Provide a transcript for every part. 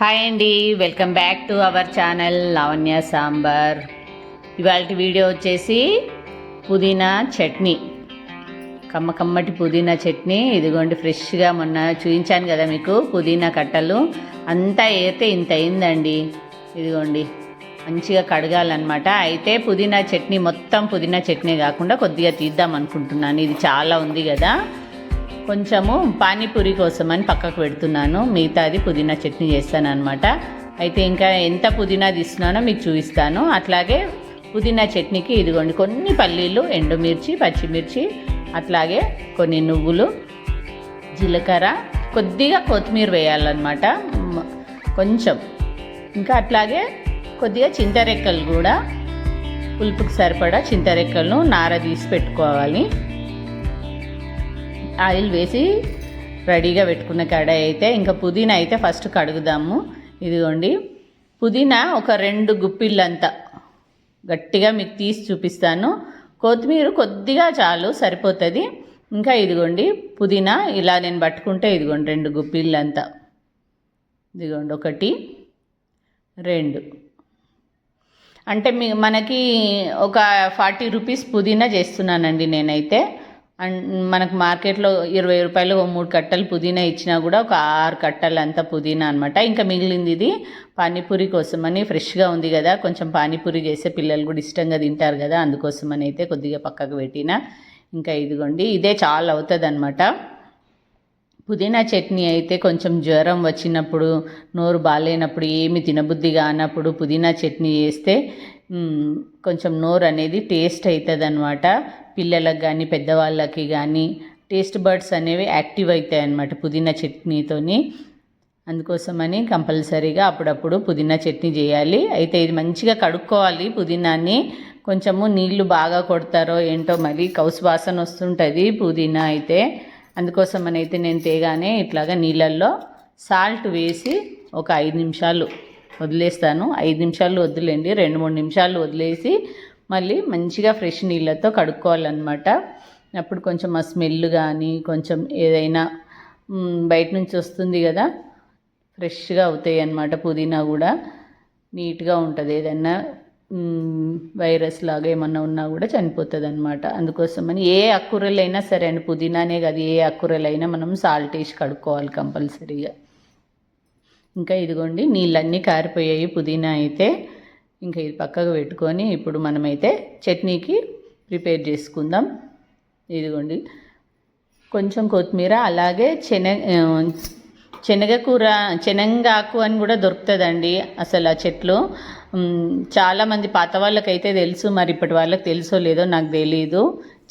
Hi అండి welcome back to our channel Lavanya Sambar. ఇవాళ video వచ్చేసి పుదీనా చట్నీ. కమ్మ కమ్మటి పుదీనా చట్నీ. ఇదిగోండి ఫ్రెష్గా మొన్న చూపించాను కదా మీకు పుదీనా కట్టలు. అంతా ఏతే ఇంత అయిందండి. ఇదిగోండి మంచిగా కడగాలన్నమాట. అయితే పుదీనా చట్నీ మొత్తం పుదీనా చట్నీ కాకుండా కొద్దిగా తీద్దాం అనుకుంటున్నాను. ఇది చాలా ఉంది కదా. కొంచెము పానీపూరి కోసం అని పక్కకు పెడుతున్నాను. మిగతాది పుదీనా చట్నీ చేస్తాను అనమాట అయితే ఇంకా ఎంత పుదీనా తీస్తున్నానో మీకు చూపిస్తాను. అట్లాగే పుదీనా చట్నీకి ఇదిగోండి కొన్ని పల్లీలు ఎండుమిర్చి పచ్చిమిర్చి అట్లాగే కొన్ని నువ్వులు జీలకర్ర కొద్దిగా కొత్తిమీర వేయాలన్నమాట. కొంచెం. ఇంకా అట్లాగే కొద్దిగా చింతరెక్కలు కూడా పులుపుకి సరిపడా చింతరెక్కలను నార తీసి పెట్టుకోవాలి. ఆయిల్ వేసి రెడీగా పెట్టుకున్న కడాయి అయితే ఇంకా పుదీనా అయితే ఫస్ట్ కడుగుదాము. ఇదిగోండి. పుదీనా ఒక రెండు గుప్పిళ్ళంతా. గట్టిగా మీకు తీసి చూపిస్తాను. కొత్తిమీర కొద్దిగా చాలు సరిపోతుంది. ఇంకా ఇదిగోండి పుదీనా ఇలా నేను పట్టుకుంటే ఇదిగోండి రెండు గుప్పిళ్ళంతా. ఇదిగోండి ఒకటి రెండు. అంటే మీ మనకి ఒక ఫార్టీ రూపీస్ పుదీనా చేస్తున్నానండి నేనైతే. అండ్ మనకు మార్కెట్లో ఇరవై రూపాయలు ఓ మూడు కట్టలు పుదీనా ఇచ్చినా కూడా ఒక ఆరు కట్టలు అంతా పుదీనా అనమాట ఇంకా మిగిలింది ఇది పానీపూరి కోసమని ఫ్రెష్గా ఉంది కదా కొంచెం పానీపూరి చేస్తే పిల్లలు కూడా ఇష్టంగా తింటారు కదా అందుకోసమని అయితే కొద్దిగా పక్కకు పెట్టిన. ఇంకా ఇదిగోండి ఇదే చాలా అవుతుంది అనమాట పుదీనా చట్నీ అయితే కొంచెం జ్వరం వచ్చినప్పుడు నోరు బాగాలేనప్పుడు ఏమి తినబుద్ధి కానప్పుడు పుదీనా చట్నీ చేస్తే కొంచెం నోరు అనేది టేస్ట్ అవుతుంది అనమాట పిల్లలకు కానీ పెద్దవాళ్ళకి కానీ టేస్ట్ బర్డ్స్ అనేవి యాక్టివ్ అవుతాయి అన్నమాట పుదీనా చట్నీతోని. అందుకోసమని కంపల్సరీగా అప్పుడప్పుడు పుదీనా చట్నీ చేయాలి. అయితే ఇది మంచిగా కడుక్కోవాలి పుదీనాన్ని కొంచెము నీళ్ళు బాగా కొడతారో ఏంటో మరి కౌసు వాసన వస్తుంటుంది పుదీనా అయితే. అందుకోసమని అయితే నేను తేగానే ఇట్లాగా నీళ్ళల్లో సాల్ట్ వేసి ఒక ఐదు నిమిషాలు వదిలేస్తాను. ఐదు నిమిషాలు వదిలేండి రెండు మూడు నిమిషాలు వదిలేసి మళ్ళీ మంచిగా ఫ్రెష్ నీళ్ళతో కడుక్కోవాలన్నమాట. అప్పుడు కొంచెం ఆ స్మెల్ కానీ కొంచెం ఏదైనా బయట నుంచి వస్తుంది కదా ఫ్రెష్గా అవుతాయి అన్నమాట పుదీనా కూడా. నీట్గా ఉంటుంది. ఏదైనా వైరస్ లాగా ఏమన్నా ఉన్నా కూడా చనిపోతుంది అనమాట అందుకోసమని ఏ అక్కురలైనా సరే అండి పుదీనానే కాదు ఏ అక్కురలైనా మనం సాల్ట్ వేసి కడుక్కోవాలి కంపల్సరీగా. ఇంకా ఇదిగోండి నీళ్ళన్నీ కారిపోయాయి. పుదీనా అయితే ఇంకా ఇది పక్కకు పెట్టుకొని ఇప్పుడు మనమైతే చట్నీకి ప్రిపేర్ చేసుకుందాం. ఇదిగోండి. కొంచెం కొత్తిమీర అలాగే శనగ శనగకూర శనగాకు అని కూడా దొరుకుతుందండి అసలు ఆ చెట్లు. చాలామంది పాత వాళ్ళకైతే తెలుసు మరి ఇప్పటి వాళ్ళకి తెలుసో లేదో నాకు తెలియదు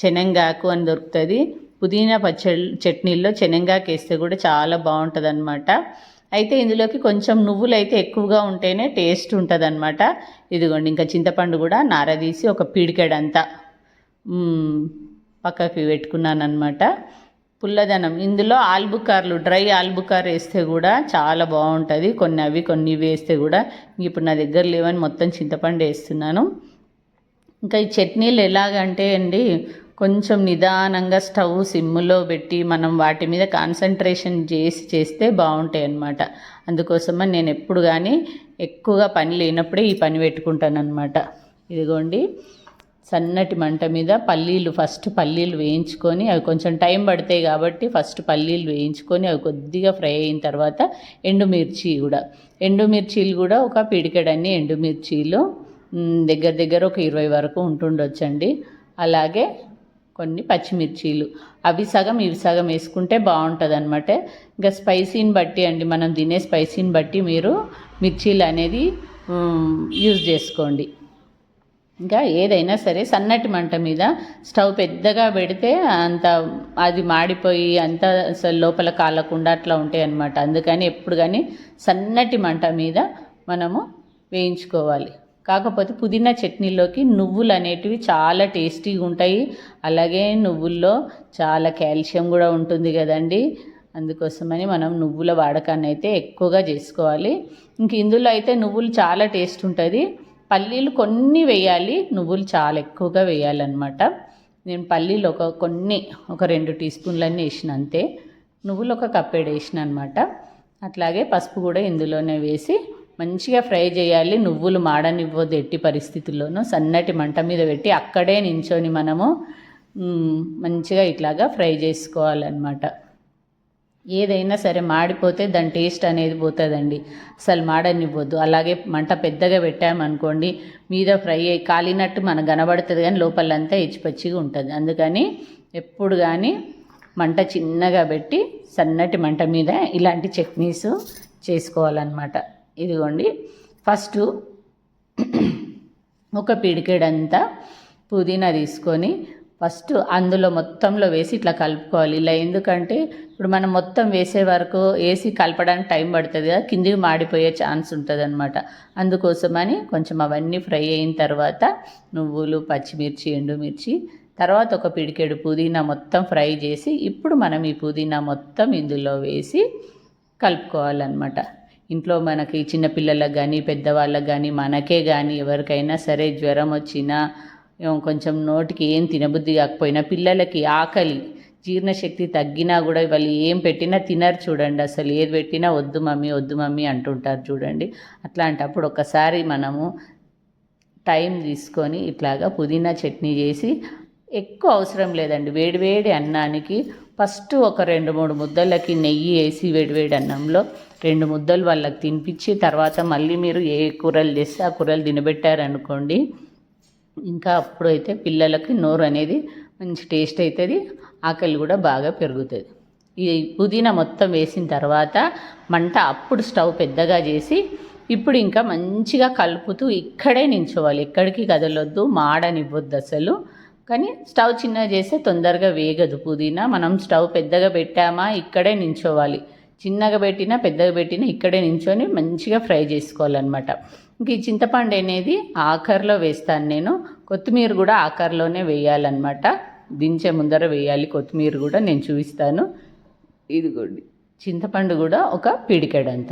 శనగాకు అని దొరుకుతుంది. పుదీనా పచ్చడి చట్నీల్లో శనగాకు వేస్తే కూడా చాలా బాగుంటుంది అయితే ఇందులోకి కొంచెం నువ్వులు అయితే ఎక్కువగా ఉంటేనే టేస్ట్ ఉంటుంది అనమాట ఇదిగోండి ఇంకా చింతపండు కూడా నారదీసి ఒక పీడికెడంతా పక్కకి పెట్టుకున్నాను అనమాట పుల్లదనం. ఇందులో ఆల్బుకార్లు డ్రై ఆల్బుకార్ వేస్తే కూడా చాలా బాగుంటుంది. కొన్ని అవి కొన్ని ఇవి వేస్తే కూడా ఇప్పుడు నా దగ్గర లేవని మొత్తం చింతపండు వేస్తున్నాను. ఇంకా ఈ చట్నీలు ఎలాగంటే అండి కొంచెం నిదానంగా స్టవ్ సిమ్లో పెట్టి మనం వాటి మీద కాన్సన్ట్రేషన్ చేసి చేస్తే బాగుంటాయి అన్నమాట. అందుకోసమని నేను ఎప్పుడు కానీ ఎక్కువగా పని లేనప్పుడే ఈ పని పెట్టుకుంటాను అనమాట ఇదిగోండి సన్నటి మంట మీద పల్లీలు ఫస్ట్ పల్లీలు వేయించుకొని అవి కొంచెం టైం పడతాయి కాబట్టి ఫస్ట్ పల్లీలు వేయించుకొని అవి కొద్దిగా ఫ్రై అయిన తర్వాత ఎండుమిర్చి కూడా. ఎండుమిర్చీలు కూడా ఒక పిడికెడన్ని ఎండుమిర్చీలు దగ్గర దగ్గర ఒక ఇరవై వరకు ఉంటుండొచ్చండి. అలాగే కొన్ని పచ్చిమిర్చీలు. అవి సగం ఇవి సగం వేసుకుంటే బాగుంటుంది అనమాట ఇంకా స్పైసీని బట్టి అండి మనం తినే స్పైసీని బట్టి మీరు మిర్చీలు అనేది యూజ్ చేసుకోండి. ఇంకా ఏదైనా సరే సన్నటి మంట మీద స్టవ్ పెద్దగా పెడితే అంత అది మాడిపోయి అంత అసలు లోపల కాలకుండా అట్లా ఉంటాయి అన్నమాట అందుకని ఎప్పుడు కానీ సన్నటి మంట మీద మనము వేయించుకోవాలి. కాకపోతే పుదీనా చట్నీలోకి నువ్వులు అనేటివి చాలా టేస్టీగా ఉంటాయి. అలాగే నువ్వుల్లో చాలా కాల్షియం కూడా ఉంటుంది కదండి. అందుకోసమని మనం నువ్వుల వాడకాన్ని అయితే ఎక్కువగా చేసుకోవాలి. ఇంక ఇందులో అయితే నువ్వులు చాలా టేస్ట్ ఉంటుంది. పల్లీలు కొన్ని వేయాలి నువ్వులు చాలా ఎక్కువగా వేయాలన్నమాట. నేను పల్లీలు ఒక కొన్ని ఒక రెండు టీ స్పూన్లన్నీ వేసిన అంతే. నువ్వులు ఒక కప్పేడు వేసిన అనమాట అట్లాగే పసుపు కూడా ఇందులోనే వేసి మంచిగా ఫ్రై చేయాలి నువ్వులు మాడనివ్వద్దు ఎట్టి పరిస్థితుల్లోనూ. సన్నటి మంట మీద పెట్టి అక్కడే నించొని మనము మంచిగా ఇట్లాగా ఫ్రై చేసుకోవాలన్నమాట. ఏదైనా సరే మాడిపోతే దాని టేస్ట్ అనేది పోతుందండి. అసలు మాడనివ్వద్దు. అలాగే మంట పెద్దగా పెట్టామనుకోండి మీద ఫ్రై అయ్యి కాలినట్టు మనకు కనబడుతుంది కానీ లోపలంతా ఇచ్చిపచ్చిగా ఉంటుంది. అందుకని ఎప్పుడు కానీ మంట చిన్నగా పెట్టి సన్నటి మంట మీద ఇలాంటి చట్నీస్ చేసుకోవాలన్నమాట. ఇదిగోండి. ఫస్ట్ ఒక పిడికెడంతా పుదీనా తీసుకొని ఫస్ట్ అందులో మొత్తంలో వేసి ఇట్లా కలుపుకోవాలి. ఇలా ఎందుకంటే ఇప్పుడు మనం మొత్తం వేసే వరకు వేసి కలపడానికి టైం పడుతుంది కదా కిందికి మాడిపోయే ఛాన్స్ ఉంటుంది అనమాట అందుకోసమని కొంచెం అవన్నీ ఫ్రై అయిన తర్వాత నువ్వులు పచ్చిమిర్చి ఎండుమిర్చి తర్వాత ఒక పిడికెడు పుదీనా మొత్తం ఫ్రై చేసి ఇప్పుడు మనం ఈ పుదీనా మొత్తం ఇందులో వేసి కలుపుకోవాలన్నమాట. ఇంట్లో మనకి చిన్నపిల్లలకు కానీ పెద్దవాళ్ళకి కానీ మనకే కానీ ఎవరికైనా సరే జ్వరం వచ్చినా కొంచెం నోటికి ఏం తినబుద్ధి కాకపోయినా పిల్లలకి ఆకలి జీర్ణశక్తి తగ్గినా కూడా వాళ్ళు ఏం పెట్టినా తినరు చూడండి. అసలు ఏది పెట్టినా వద్దు మమ్మీ వద్దు మమ్మీ అంటుంటారు చూడండి. అట్లాంటప్పుడు ఒకసారి మనము టైం తీసుకొని ఇట్లాగా పుదీనా చట్నీ చేసి ఎక్కువ అవసరం లేదండి. వేడివేడి అన్నానికి ఫస్ట్ ఒక రెండు మూడు ముద్దలకి నెయ్యి వేసి వేడివేడి అన్నంలో రెండు ముద్దలు వాళ్ళకి తినిపించి తర్వాత మళ్ళీ మీరు ఏ కూరలు చేస్తే ఆ కూరలు తినబెట్టారనుకోండి ఇంకా అప్పుడైతే పిల్లలకి నోరు అనేది మంచి టేస్ట్ అవుతుంది ఆకలి కూడా బాగా పెరుగుతుంది. ఈ పుదీనా మొత్తం వేసిన తర్వాత మంట అప్పుడు స్టవ్ పెద్దగా చేసి ఇప్పుడు ఇంకా మంచిగా కలుపుతూ ఇక్కడే నించోవాలి. ఎక్కడికి కదలొద్దు మాడనివ్వద్దు అసలు. కానీ స్టవ్ చిన్నగా చేస్తే తొందరగా వేగదు పుదీనా. మనం స్టవ్ పెద్దగా పెట్టామా ఇక్కడే నించోవాలి. చిన్నగా పెట్టినా పెద్దగా పెట్టినా ఇక్కడే నించొని మంచిగా ఫ్రై చేసుకోవాలన్నమాట. ఇంక ఈ చింతపండు అనేది ఆఖరిలో వేస్తాను నేను. కొత్తిమీర కూడా ఆఖరిలోనే వేయాలన్నమాట. దించే ముందర వేయాలి. కొత్తిమీర కూడా నేను చూపిస్తాను. ఇదిగోండి. చింతపండు కూడా ఒక పిడికెడంత.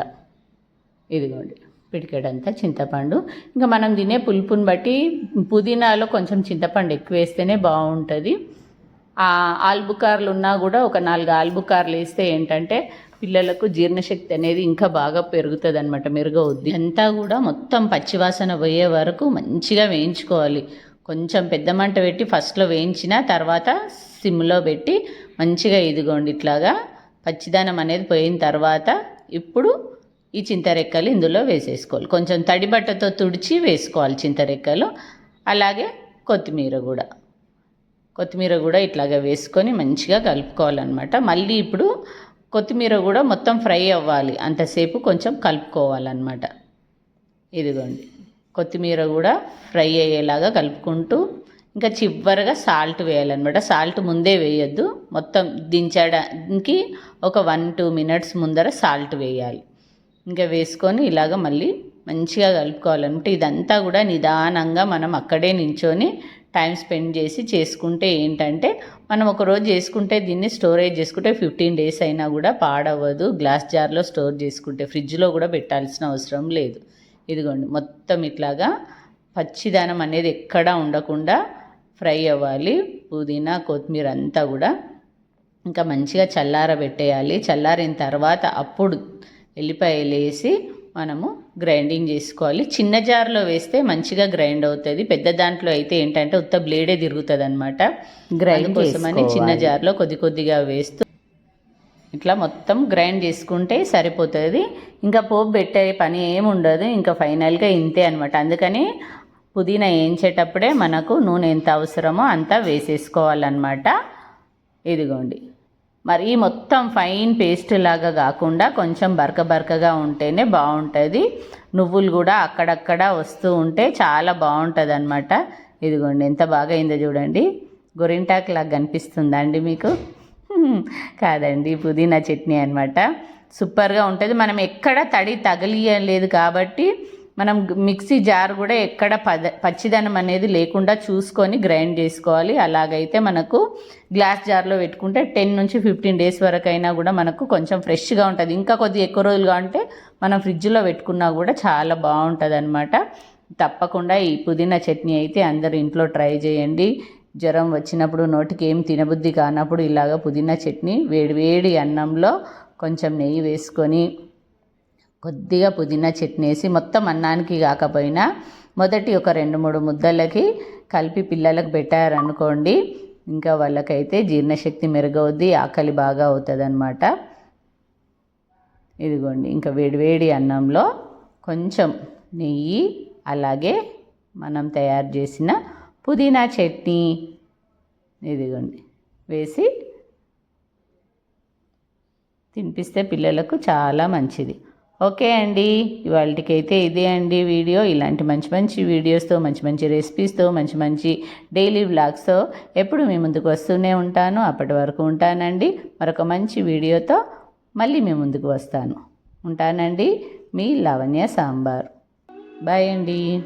ఇదిగోండి. పిడికెడంతా చింతపండు. ఇంకా మనం తినే పులుపుని బట్టి పుదీనాలో కొంచెం చింతపండు ఎక్కువ వేస్తేనే బాగుంటుంది. ఆ ఆల్బుకార్లు ఉన్నా కూడా ఒక నాలుగు ఆల్బుకార్లు వేస్తే ఏంటంటే పిల్లలకు జీర్ణశక్తి అనేది ఇంకా బాగా పెరుగుతుంది అనమాట మెరుగవుద్ది. అంతా కూడా మొత్తం పచ్చివాసన పోయే వరకు మంచిగా వేయించుకోవాలి. కొంచెం పెద్ద మంట పెట్టి ఫస్ట్లో వేయించిన తర్వాత సిమ్లో పెట్టి మంచిగా ఇదిగోండి ఇట్లాగా పచ్చిదనం అనేది పోయిన తర్వాత ఇప్పుడు ఈ చింతరెక్కలు ఇందులో వేసేసుకోవాలి. కొంచెం తడి బట్టతో తుడిచి వేసుకోవాలి చింతరెక్కలు. అలాగే కొత్తిమీర కూడా. కొత్తిమీర కూడా ఇట్లాగా వేసుకొని మంచిగా కలుపుకోవాలన్నమాట. మళ్ళీ ఇప్పుడు కొత్తిమీర కూడా మొత్తం ఫ్రై అవ్వాలి. అంతసేపు కొంచెం కలుపుకోవాలన్నమాట. ఇదిగోండి. కొత్తిమీర కూడా ఫ్రై అయ్యేలాగా కలుపుకుంటూ ఇంకా చివరిగా సాల్ట్ వేయాలన్నమాట. సాల్ట్ ముందే వేయొద్దు. మొత్తం దించడానికి ఒక వన్ టూ మినిట్స్ ముందర సాల్ట్ వేయాలి. ఇంకా వేసుకొని ఇలాగ మళ్ళీ మంచిగా కలుపుకోవాలన్నమాట ఇదంతా కూడా నిదానంగా మనం అక్కడే నించొని టైం స్పెండ్ చేసి చేసుకుంటే ఏంటంటే మనం ఒక రోజు చేసుకుంటే దీన్ని స్టోరేజ్ చేసుకుంటే ఫిఫ్టీన్ డేస్ అయినా కూడా పాడవ్వదు. గ్లాస్ జార్లో స్టోర్ చేసుకుంటే ఫ్రిడ్జ్లో కూడా పెట్టాల్సిన అవసరం లేదు. ఇదిగోండి మొత్తం ఇట్లాగా పచ్చిదనం అనేది ఎక్కడా ఉండకుండా ఫ్రై అవ్వాలి. పుదీనా కొత్తిమీర అంతా కూడా ఇంకా మంచిగా చల్లారబెట్టేయాలి. చల్లారిన తర్వాత అప్పుడు ఎల్లిపాయలు వేసి మనము గ్రైండింగ్ చేసుకోవాలి. చిన్న జార్లో వేస్తే మంచిగా గ్రైండ్ అవుతుంది. పెద్ద దాంట్లో అయితే ఏంటంటే ఉత్త బ్లేడే తిరుగుతుంది అనమాట గ్రైండ్ కోసమని చిన్న జార్లో కొద్ది కొద్దిగా వేస్తూ ఇట్లా మొత్తం గ్రైండ్ చేసుకుంటే సరిపోతుంది. ఇంకా పోపు పెట్టే పని ఏమి ఉండదు. ఇంకా ఫైనల్గా ఇంతే అనమాట అందుకని పుదీనా వేయించేటప్పుడే మనకు నూనె ఎంత అవసరమో అంత వేసేసుకోవాలన్నమాట. ఇదిగోండి. మరి మొత్తం ఫైన్ పేస్ట్ లాగా కాకుండా కొంచెం బరక బరకగా ఉంటేనే బాగుంటుంది. నువ్వులు కూడా అక్కడక్కడ వస్తూ ఉంటే చాలా బాగుంటుంది అనమాట ఇదిగోండి ఎంత బాగా అయిందో చూడండి. గొరింటాకు లాగా కనిపిస్తుందా అండి మీకు? కాదండి పుదీనా చట్నీ అనమాట సూపర్గా ఉంటుంది. మనం ఎక్కడ తడి తగిలియలేదు కాబట్టి మనం మిక్సీ జార్ కూడా ఎక్కడ పద పచ్చిదనం అనేది లేకుండా చూసుకొని గ్రైండ్ చేసుకోవాలి. అలాగైతే మనకు గ్లాస్ జార్లో పెట్టుకుంటే టెన్ నుంచి ఫిఫ్టీన్ డేస్ వరకు అయినా కూడా మనకు కొంచెం ఫ్రెష్గా ఉంటుంది. ఇంకా కొద్దిగా ఎక్కువ రోజులుగా ఉంటే మనం ఫ్రిడ్జ్లో పెట్టుకున్నా కూడా చాలా బాగుంటుంది అనమాట తప్పకుండా ఈ పుదీనా చట్నీ అయితే అందరూ ఇంట్లో ట్రై చేయండి. జ్వరం వచ్చినప్పుడు నోటికి ఏం తినబుద్ధి కానప్పుడు ఇలాగ పుదీనా చట్నీ వేడి వేడి అన్నంలో కొంచెం నెయ్యి వేసుకొని కొద్దిగా పుదీనా చట్నీ వేసి మొత్తం అన్నానికి కాకపోయినా మొదటి ఒక రెండు మూడు ముద్దలకి కలిపి పిల్లలకు పెట్టారనుకోండి ఇంకా వాళ్ళకైతే జీర్ణశక్తి మెరుగవుద్ది ఆకలి బాగా అవుతుంది అనమాట ఇదిగోండి ఇంకా వేడివేడి అన్నంలో కొంచెం నెయ్యి అలాగే మనం తయారు చేసిన పుదీనా చట్నీ ఇదిగోండి వేసి తినిపిస్తే పిల్లలకు చాలా మంచిది. ఓకే అండి. ఇవాళకైతే ఇదే అండి వీడియో. ఇలాంటి మంచి మంచి వీడియోస్తో మంచి మంచి రెసిపీస్తో మంచి మంచి డైలీ వ్లాగ్స్తో ఎప్పుడు మీ ముందుకు వస్తూనే ఉంటాను. అప్పటి వరకు ఉంటానండి. మరొక మంచి వీడియోతో మళ్ళీ మీ ముందుకు వస్తాను. ఉంటానండి. మీ లావణ్య సాంబార్. బాయ్ అండి.